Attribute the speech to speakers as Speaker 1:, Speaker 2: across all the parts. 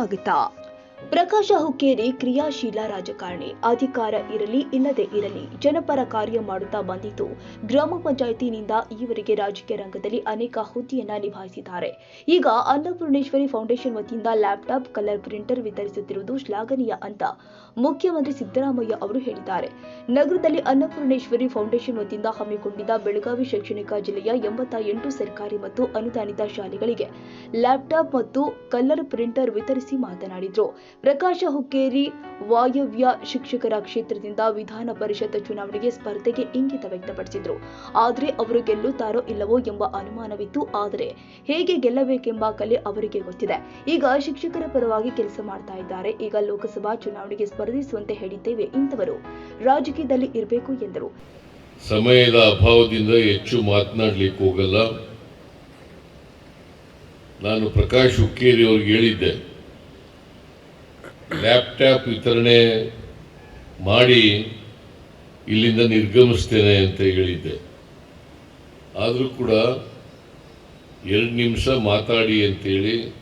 Speaker 1: Twenty four Kannada ನ್ಯೂಸ್ಗೆ ಸ್ವಾಗತ ಪ್ರಕಾಶ ಹುಕ್ಕೇರಿ ಕ್ರಿಯಾಶೀಲ ರಾಜಕಾರಣಿ. ಅಧಿಕಾರ ಇರಲಿ, ಇಲ್ಲದೆ ಇರಲಿ, ಜನಪರ ಕಾರ್ಯ ಮಾಡುತ್ತಾ ಬಂದಿದ್ದು, ಗ್ರಾಮ ಪಂಚಾಯಿತಿನಿಂದ ಈವರೆಗೆ ರಾಜಕೀಯ ರಂಗದಲ್ಲಿ ಅನೇಕ ಹುದ್ದೆಯನ್ನ ನಿಭಾಯಿಸಿದ್ದಾರೆ. ಈಗ ಅನ್ನಪೂರ್ಣೇಶ್ವರಿ ಫೌಂಡೇಶನ್ ವತಿಯಿಂದ ಲ್ಯಾಪ್ಟಾಪ್, ಕಲರ್ ಪ್ರಿಂಟರ್ ವಿತರಿಸುತ್ತಿರುವುದು ಶ್ಲಾಘನೀಯ ಅಂತ ಮುಖ್ಯಮಂತ್ರಿ ಸಿದ್ದರಾಮಯ್ಯ ಅವರು ಹೇಳಿದ್ದಾರೆ. ನಗರದಲ್ಲಿ ಅನ್ನಪೂರ್ಣೇಶ್ವರಿ ಫೌಂಡೇಶನ್ ವತಿಯಿಂದ ಹಮ್ಮಿಕೊಂಡಿದ್ದ ಬೆಳಗಾವಿ ಶೈಕ್ಷಣಿಕ ಜಿಲ್ಲೆಯ ಎಂಬತ್ತ ಎಂಟು ಸರ್ಕಾರಿ ಮತ್ತು ಅನುದಾನಿತ ಶಾಲೆಗಳಿಗೆ ಲ್ಯಾಪ್ಟಾಪ್ ಮತ್ತು ಕಲರ್ ಪ್ರಿಂಟರ್ ವಿತರಿಸಿ ಮಾತನಾಡಿದರು. ಪ್ರಕಾಶ ಹುಕ್ಕೇರಿ, ವಾಯವ್ಯ ಶಿಕ್ಷಕರ ಕ್ಷೇತ್ರದಿಂದ ವಿಧಾನ ಪರಿಷತ್ ಚುನಾವಣೆಗೆ ಸ್ಪರ್ಧೆಗೆ ಇಂಗಿತ ವ್ಯಕ್ತಪಡಿಸಿದ್ರು. ಆದರೆ ಅವರು ಗೆಲ್ಲುತ್ತಾರೋ ಇಲ್ಲವೋ ಎಂಬ ಅನುಮಾನವಿತ್ತು. ಆದರೆ ಹೇಗೆ ಗೆಲ್ಲಬೇಕೆಂಬ ಕಲೆ ಅವರಿಗೆ ಗೊತ್ತಿದೆ. ಈಗ ಶಿಕ್ಷಕರ ಪರವಾಗಿ ಕೆಲಸ ಮಾಡ್ತಾ ಇದ್ದಾರೆ. ಈಗ ಲೋಕಸಭಾ ಚುನಾವಣೆಗೆ ಸ್ಪರ್ಧಿಸುವಂತೆ ಹೇಳಿದ್ದೇವೆ ಇಂಥವರು ರಾಜಕೀಯದಲ್ಲಿ ಇರಬೇಕು ಎಂದರು.
Speaker 2: ಸಮಯದ ಅಭಾವದಿಂದ ಹೆಚ್ಚು ಮಾತನಾಡಲಿಕ್ಕೆ ಹೋಗಲ್ಲ. ನಾನು ಪ್ರಕಾಶ್ ಹುಕ್ಕೇರಿ ಅವ್ರಿಗೆ ಹೇಳಿದ್ದೆ. ಲ್ಯಾಪ್ಟಾಪ್ ವಿತರಣೆ ಮಾಡಿ ಇಲ್ಲಿಂದ ನಿರ್ಗಮಿಸ್ತೇನೆ ಅಂತ ಹೇಳಿದ್ದೆ. ಆದರೂ ಕೂಡ ಎರಡು ನಿಮಿಷ ಮಾತಾಡಿ ಅಂತೇಳಿ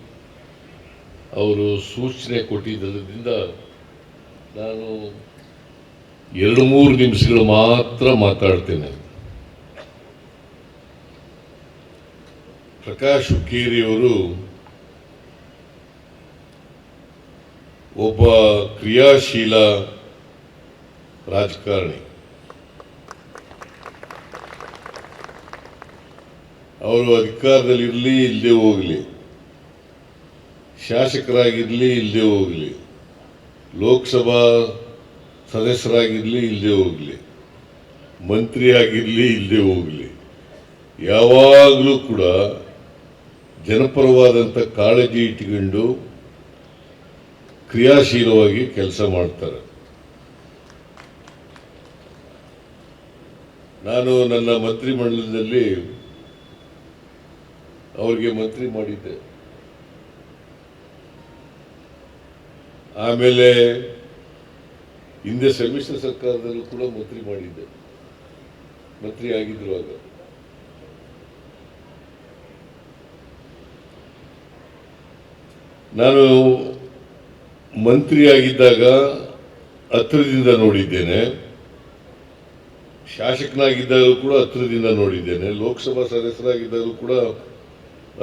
Speaker 2: ಅವರು ಸೂಚನೆ ಕೊಟ್ಟಿದ್ದರಿಂದ ನಾನು ಎರಡು ಮೂರು ನಿಮಿಷಗಳು ಮಾತ್ರ ಮಾತಾಡ್ತೇನೆ. ಪ್ರಕಾಶ್ ಹುಕ್ಕೇರಿಯವರು ಒಬ್ಬ ಕ್ರಿಯಾಶೀಲ ರಾಜಕಾರಣಿ. ಅವರು ಅಧಿಕಾರದಲ್ಲಿರಲಿ, ಇಲ್ಲದೆ ಹೋಗಲಿ. ಶಾಸಕರಾಗಿರಲಿ, ಇಲ್ಲದೆ ಹೋಗಲಿ. ಲೋಕಸಭಾ ಸದಸ್ಯರಾಗಿರಲಿ, ಇಲ್ಲದೆ ಹೋಗಲಿ. ಮಂತ್ರಿ ಆಗಿರಲಿ, ಇಲ್ಲದೆ ಹೋಗಲಿ. ಯಾವಾಗಲೂ ಕೂಡ ಜನಪರವಾದಂಥ ಕಾಳಜಿ ಇಟ್ಕೊಂಡು ಕ್ರಿಯಾಶೀಲವಾಗಿ ಕೆಲಸ ಮಾಡ್ತಾರೆ. ನಾನು ನನ್ನ ಮಂತ್ರಿಮಂಡಲದಲ್ಲಿ ಅವ್ರಿಗೆ ಮಂತ್ರಿ ಮಾಡಿದ್ದೆ. ಆಮೇಲೆ ಹಿಂದೆ ಸಮ್ಮಿಶ್ರ ಸರ್ಕಾರದಲ್ಲೂ ಕೂಡ ಮಂತ್ರಿ ಮಾಡಿದ್ದೆ. ಮಂತ್ರಿ ಆಗಿದ್ರು ಆಗ. ನಾನು ಮಂತ್ರಿ ಆಗಿದ್ದಾಗ ಹತ್ತಿರದಿಂದ ನೋಡಿದ್ದೇನೆ. ಶಾಸಕನಾಗಿದ್ದಾಗಲೂ ಕೂಡ ಹತ್ತಿರದಿಂದ ನೋಡಿದ್ದೇನೆ. ಲೋಕಸಭಾ ಸದಸ್ಯರಾಗಿದ್ದಾಗಲೂ ಕೂಡ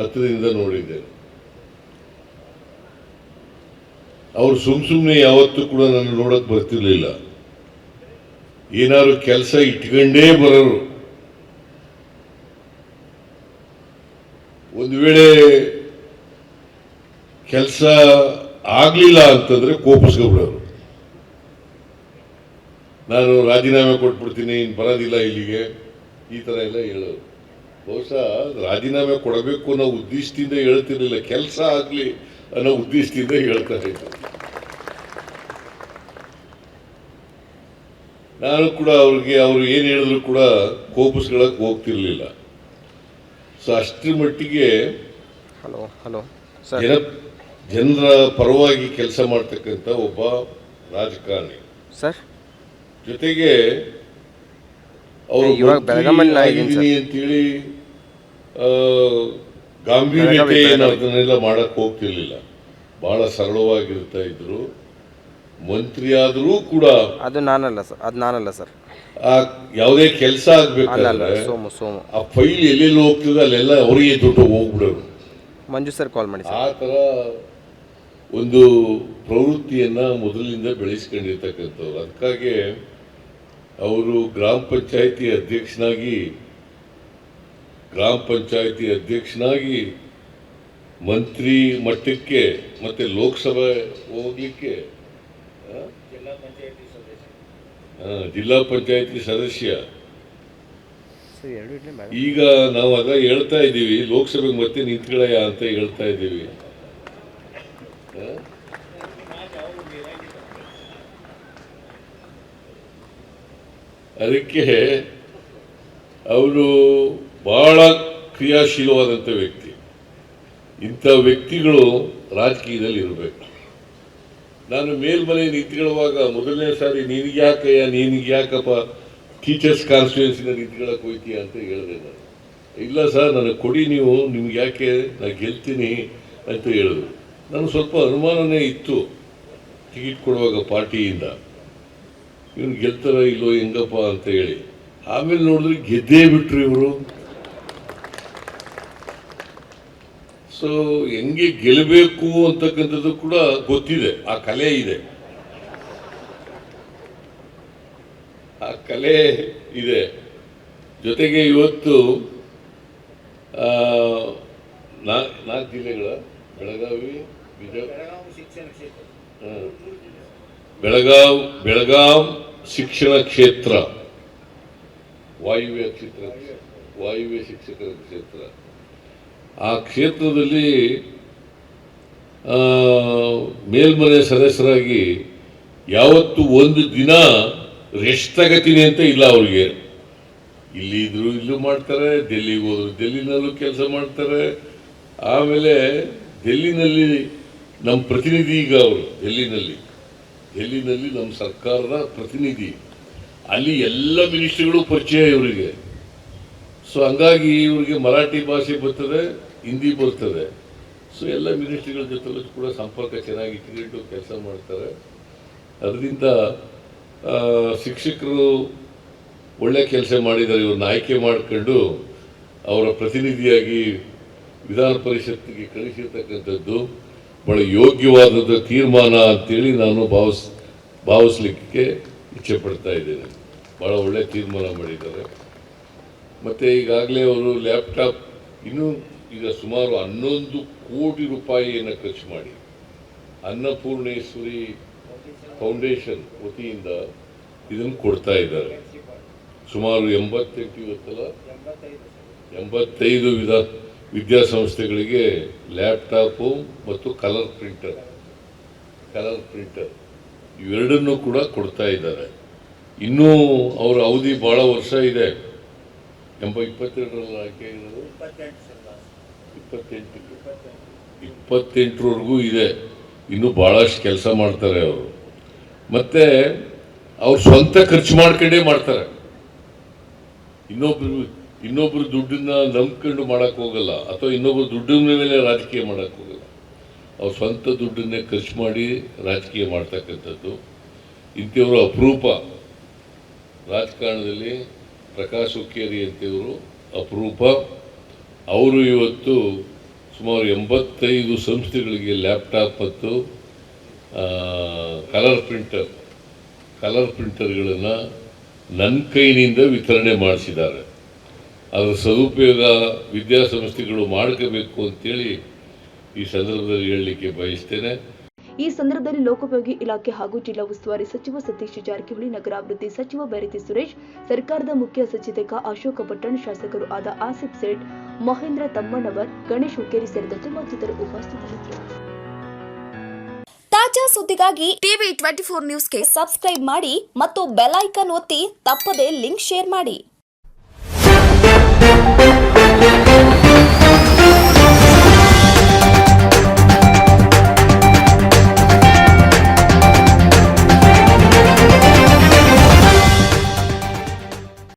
Speaker 2: ಹತ್ತಿರದಿಂದ ನೋಡಿದ್ದೇನೆ. ಅವರು ಸುಮ್ ಸುಮ್ಮನೆ ಯಾವತ್ತೂ ಕೂಡ ನನ್ನ ನೋಡಕ್ ಬರ್ತಿರ್ಲಿಲ್ಲ. ಏನಾದ್ರು ಕೆಲಸ ಇಟ್ಕೊಂಡೇ ಬರೋರು. ಒಂದು ವೇಳೆ ಕೆಲಸ ಆಗ್ಲಿಲ್ಲ ಅಂತಂದ್ರೆ ಕೋಪಿಸ್ಕೊಬಿಡೋರು ನಾನು ರಾಜೀನಾಮೆ ಕೊಟ್ಬಿಡ್ತೀನಿ ಇನ್ನು ಬರೋದಿಲ್ಲ ಇಲ್ಲಿಗೆ ಈ ತರ ಎಲ್ಲ ಹೇಳೋರು. ಬಹುಶಃ ರಾಜೀನಾಮೆ ಕೊಡಬೇಕು ಅನ್ನೋ ಉದ್ದೇಶದಿಂದ ಹೇಳ್ತಿರ್ಲಿಲ್ಲ ಕೆಲಸ ಆಗ್ಲಿ ಅನ್ನೋ ಉದ್ದೇಶದಿಂದ ಹೇಳ್ತಾರೆ ನಾನು ಕೂಡ ಅವ್ರಿಗೆ ಅವ್ರು ಏನು ಹೇಳಿದ್ರು ಕೂಡ ಕೋಪಿಸ್ಕೊಳಕ್ ಹೋಗ್ತಿರ್ಲಿಲ್ಲ. ಸೊ ಅಷ್ಟರ ಮಟ್ಟಿಗೆ
Speaker 3: ಹಲೋ ಹಲೋ
Speaker 2: ಜನರ ಪರವಾಗಿ ಕೆಲಸ ಮಾಡ್ತಕ್ಕಂಥ ಒಬ್ಬ ರಾಜಕಾರಣಿ.
Speaker 3: ಸರ್.
Speaker 2: ಜೊತೆಗೆ ಅವರು
Speaker 3: ಇವಾಗ ಬೆಳಗಾಮಲ್ಲಿ.
Speaker 2: ಅಂತೇಳಿ ಆ, ಗಾಂಭೀರ್ಯತೆ ಏನು. ಅದನ್ನೆಲ್ಲ ಮಾಡಕ್ ಹೋಗ್ತಿರ್ಲಿಲ್ಲ. ಬಹಳ ಸರಳವಾಗಿರ್ತಾ ಇದ್ರು. ಮಂತ್ರಿ ಆದರೂ ಕೂಡ
Speaker 3: ಅದು ನಾನಲ್ಲ ಸರ್ ಅದು ನಾನಲ್ಲ ಸರ್.
Speaker 2: ಆ ಯಾವುದೇ ಕೆಲಸ ಆಗ್ಬೇಕಾದ್ರೆ
Speaker 3: ಸೋಮು ಸೋಮು.
Speaker 2: ಆ ಫೈಲ್ ಎಲ್ಲೆಲ್ಲಿ ಹೋಗ್ತದೆ ಅಲ್ಲೆಲ್ಲ ಅವರಿಗೆ ದುಡ್ಡು ಹೋಗ್ಬಿಡೋರು
Speaker 3: ಮಂಜು ಸರ್ ಕಾಲ್ ಮಾಡಿ
Speaker 2: ಆ
Speaker 3: ತರ
Speaker 2: ಥರ ಒಂದು ಪ್ರವೃತ್ತಿಯನ್ನ ಮೊದಲಿನಿಂದ ಬೆಳೆಸ್ಕೊಂಡಿರ್ತಕ್ಕಂಥವ್ರು. ಅದಕ್ಕಾಗಿ ಅವರು ಗ್ರಾಮ ಪಂಚಾಯಿತಿ ಅಧ್ಯಕ್ಷನಾಗಿ ಗ್ರಾಮ ಪಂಚಾಯಿತಿ ಅಧ್ಯಕ್ಷನಾಗಿ ಮಂತ್ರಿ ಮಟ್ಟಕ್ಕೆ ಮತ್ತೆ ಲೋಕಸಭೆ ಹೋಗ್ಲಿಕ್ಕೆ ಜಿಲ್ಲಾ ಪಂಚಾಯಿತಿ ಸದಸ್ಯ. ಈಗ ನಾವು ಅದ ಹೇಳ್ತಾ ಇದ್ದೀವಿ ಲೋಕಸಭೆಗೆ ಮತ್ತೆ ನಿಂತ್ಕೊಳ್ಳಯ್ಯ ಅಂತ ಹೇಳ್ತಾ ಇದ್ದೀವಿ? ಅದಕ್ಕೆ ಅವರು ಬಹಳ ಕ್ರಿಯಾಶೀಲವಾದಂಥ ವ್ಯಕ್ತಿ. ಇಂಥ ವ್ಯಕ್ತಿಗಳು ರಾಜಕೀಯದಲ್ಲಿ ಇರಬೇಕು. ನಾನು ಮೇಲ್ಮನೆ ನಿಂತ್ಕೊಳ್ಳುವಾಗ ಮೊದಲನೇ ಸಾರಿ ನಿನಗೆ ಯಾಕಯ್ಯ, ನಿನಗೆ ಯಾಕಪ್ಪ ಟೀಚರ್ಸ್ ಕಾನ್ಸ್ಟಿಟ್ಯೂನ್ಸಿನ ನಿಂತ್ಕೊಳ್ಳೋಕೆ ಹೋಯ್ತೀಯ ಅಂತ ಹೇಳಿದೆ ನಾನು. ಇಲ್ಲ ಸರ್, ನನಗೆ ಕೊಡಿ ನೀವು, ನಿಮ್ಗೆ ಯಾಕೆ ನಾನು ಗೆಲ್ತೀನಿ ಅಂತ ಹೇಳಿದ್ರು. ನನಗೆ ಸ್ವಲ್ಪ ಅನುಮಾನನೇ ಇತ್ತು. ಟಿಕೆಟ್ ಕೊಡುವಾಗ ಪಾರ್ಟಿಯಿಂದ. ಇವನು ಗೆಲ್ತಾರ ಇಲ್ಲೋ ಹೆಂಗಪ್ಪ ಅಂತ ಹೇಳಿ. ಆಮೇಲೆ ನೋಡಿದ್ರೆ ಗೆದ್ದೇ ಬಿಟ್ರು ಇವರು. ಸೊ ಹೆಂಗೆ ಗೆಲ್ಲಬೇಕು ಅಂತಕ್ಕಂಥದ್ದು ಕೂಡ ಗೊತ್ತಿದೆ. ಆ ಕಲೆ ಇದೆ. ಆ ಕಲೆ ಇದೆ. ಜೊತೆಗೆ ಇವತ್ತು ನಾಲ್ಕು ಜಿಲ್ಲೆಗಳ, ಬೆಳಗಾವಿ. ಬೆಳಗಾವ್ ಬೆಳಗಾವ್ ಶಿಕ್ಷಣ ಕ್ಷೇತ್ರ. ವಾಯುವ್ಯ ಕ್ಷೇತ್ರ ವಾಯುವ್ಯ ಶಿಕ್ಷಕರ ಕ್ಷೇತ್ರ. ಆ ಕ್ಷೇತ್ರದಲ್ಲಿ ಆ, ಮೇಲ್ಮನೆ ಸದಸ್ಯರಾಗಿ ಯಾವತ್ತು ಒಂದು ದಿನ ರೆಸ್ಟ್ ತಗತೀನಿ ಅಂತ ಇಲ್ಲ ಅವ್ರಿಗೆ. ಇಲ್ಲಿ ಇದ್ರು ಇಲ್ಲೂ ಮಾಡ್ತಾರೆ ಡೆಲ್ಲಿಗೆ ಹೋದ್ರು ಡೆಲ್ಲಿನಲ್ಲೂ ಕೆಲಸ ಮಾಡ್ತಾರೆ. ಆಮೇಲೆ ಡೆಲ್ಲಿನಲ್ಲಿ ನಮ್ಮ ಪ್ರತಿನಿಧಿ ಈಗ ಅವರು, ಡೆಲ್ಲಿನಲ್ಲಿ. ಡೆಲ್ಲಿನಲ್ಲಿ ನಮ್ಮ ಸರ್ಕಾರದ ಪ್ರತಿನಿಧಿ. ಅಲ್ಲಿ ಎಲ್ಲ ಮಿನಿಸ್ಟ್ರಿಗಳು ಪರಿಚಯ ಇವರಿಗೆ. ಸೊ ಹಂಗಾಗಿ ಇವರಿಗೆ ಮರಾಠಿ ಭಾಷೆ ಬರ್ತದೆ, ಹಿಂದಿ ಬರ್ತದೆ. ಸೊ ಎಲ್ಲ ಮಿನಿಸ್ಟ್ರಿಗಳ ಜೊತೆಲೂ ಕೂಡ ಸಂಪರ್ಕ ಚೆನ್ನಾಗಿ ಇಟ್ಕೊಂಡು ಕೆಲಸ ಮಾಡ್ತಾರೆ. ಅದರಿಂದ ಶಿಕ್ಷಕರು ಒಳ್ಳೆ ಕೆಲಸ ಮಾಡಿದ್ದಾರೆ. ಇವ್ರನ್ನ ಆಯ್ಕೆ ಮಾಡ್ಕೊಂಡು ಅವರ ಪ್ರತಿನಿಧಿಯಾಗಿ ವಿಧಾನ ಪರಿಷತ್ತಿಗೆ ಕಳಿಸಿರ್ತಕ್ಕಂಥದ್ದು. ಬಹಳ ಯೋಗ್ಯವಾದ ತೀರ್ಮಾನ ಅಂತೇಳಿ ನಾನು ಭಾವಿಸ್, ಭಾವಿಸ್ಲಿಕ್ಕೆ ಇಚ್ಛೆ ಪಡ್ತಾ ಇದ್ದೇನೆ. ಭಾಳ ಒಳ್ಳೆ ತೀರ್ಮಾನ ಮಾಡಿದ್ದಾರೆ. ಮತ್ತು ಈಗಾಗಲೇ ಅವರು ಲ್ಯಾಪ್ಟಾಪ್ ಇನ್ನೂ ಈಗ ಸುಮಾರು ಹನ್ನೊಂದು ಕೋಟಿ ರೂಪಾಯಿಯನ್ನು ಖರ್ಚು ಮಾಡಿ. ಅನ್ನಪೂರ್ಣೇಶ್ವರಿ ಫೌಂಡೇಶನ್ ವತಿಯಿಂದ ಇದನ್ನು ಕೊಡ್ತಾ ಇದ್ದಾರೆ. ಸುಮಾರು ಎಂಬತ್ತೆಂಟು ಇವತ್ತಲ್ಲ? ಎಂಬತ್ತೈದು ವಿಧ ವಿದ್ಯಾಸಂಸ್ಥೆಗಳಿಗೆ ಲ್ಯಾಪ್ಟಾಪು ಮತ್ತು ಕಲರ್ ಪ್ರಿಂಟರ್ ಕಲರ್ ಪ್ರಿಂಟರ್ ಇವೆರಡನ್ನೂ ಕೂಡ ಕೊಡ್ತಾ ಇದ್ದಾರೆ. ಇನ್ನೂ ಅವರ ಅವಧಿ ಭಾಳ ವರ್ಷ ಇದೆ. ಎಂಬ ಇಪ್ಪತ್ತೆರಡರಲ್ಲಿ ಆಯ್ಕೆ ಇರೋದು? ಇಪ್ಪತ್ತೆಂಟು. ಇಪ್ಪತ್ತೆಂಟರವರೆಗೂ ಇದೆ. ಇನ್ನೂ ಭಾಳಷ್ಟು ಕೆಲಸ ಮಾಡ್ತಾರೆ ಅವರು. ಮತ್ತೆ ಅವ್ರು ಸ್ವಂತ ಖರ್ಚು ಮಾಡ್ಕೊಂಡೇ ಮಾಡ್ತಾರೆ. ಇನ್ನೊಬ್ರು ಇನ್ನೊಬ್ರು ದುಡ್ಡನ್ನ ನಂಬ್ಕೊಂಡು ಮಾಡಕ್ ಹೋಗಲ್ಲ, ಅಥವಾ ಇನ್ನೊಬ್ರು ದುಡ್ಡಿನ ಮೇಲೆ ರಾಜಕೀಯ ಮಾಡಕ್ ಹೋಗಲ್ಲ. ಅವ್ರ ಸ್ವಂತ ದುಡ್ಡನ್ನೇ ಖರ್ಚು ಮಾಡಿ ರಾಜಕೀಯ ಮಾಡ್ತಕ್ಕಂಥದ್ದು. ಇಂಥವರು ಅಪರೂಪ. ರಾಜಕಾರಣದಲ್ಲಿ ಪ್ರಕಾಶ್ ಹುಕ್ಕೇರಿ ಅಂತೇವರು ಅಪರೂಪ. ಅವರು ಇವತ್ತು ಸುಮಾರು ಎಂಬತ್ತೈದು ಸಂಸ್ಥೆಗಳಿಗೆ ಲ್ಯಾಪ್ಟಾಪ್ ಮತ್ತು ಕಲರ್ ಪ್ರಿಂಟರ್, ಕಲರ್ ಪ್ರಿಂಟರ್ಗಳನ್ನು ನನ್ನ ಕೈನಿಂದ ವಿತರಣೆ ಮಾಡಿಸಿದ್ದಾರೆ. ಅದರ ಸದುಪಯೋಗ ವಿದ್ಯಾಸಂಸ್ಥೆಗಳು ಮಾಡ್ಕೋಬೇಕು ಅಂತೇಳಿ ಈ ಸಂದರ್ಭದಲ್ಲಿ ಹೇಳಲಿಕ್ಕೆ ಬಯಸ್ತೇನೆ.
Speaker 1: ಈ ಸಂದರ್ಭದಲ್ಲಿ ಲೋಕೋಪಯೋಗಿ ಇಲಾಖೆ ಹಾಗೂ ಜಿಲ್ಲಾ ಉಸ್ತುವಾರಿ ಸಚಿವ ಸತೀಶ್ ಜಾರಕಿಹೊಳಿ ನಗರಾಭಿವೃದ್ಧಿ ಸಚಿವ ಬೈರತಿ ಸುರೇಶ್ ಸರ್ಕಾರದ ಮುಖ್ಯ ಸಚೇತಕ ಅಶೋಕ ಪಟ್ಟಣ್ ಶಾಸಕರು ಆದ ಆಸಿಫ್ ಸೇಠ್ ಮಹೇಂದ್ರ ತಮ್ಮಣ್ಣವರ್ ಗಣೇಶ್ ಹುಕ್ಕೇರಿ ಸೇರಿದಂತೆ ಮತ್ತಿತರರು ಉಪಸ್ಥಿತರಿದ್ದರು.
Speaker 4: ತಾಜಾ ಸುದ್ದಿಗಾಗಿ ಟಿವಿ ಟ್ವೆಂಟಿ ಫೋರ್ ನ್ಯೂಸ್ಗೆ ಸಬ್ಸ್ಕ್ರೈಬ್ ಮಾಡಿ ಮತ್ತು ಬೆಲ್ ಐಕಾನ್ ಒತ್ತಿ ತಪ್ಪದೇ ಲಿಂಕ್ ಶೇರ್ ಮಾಡಿ. Thank you.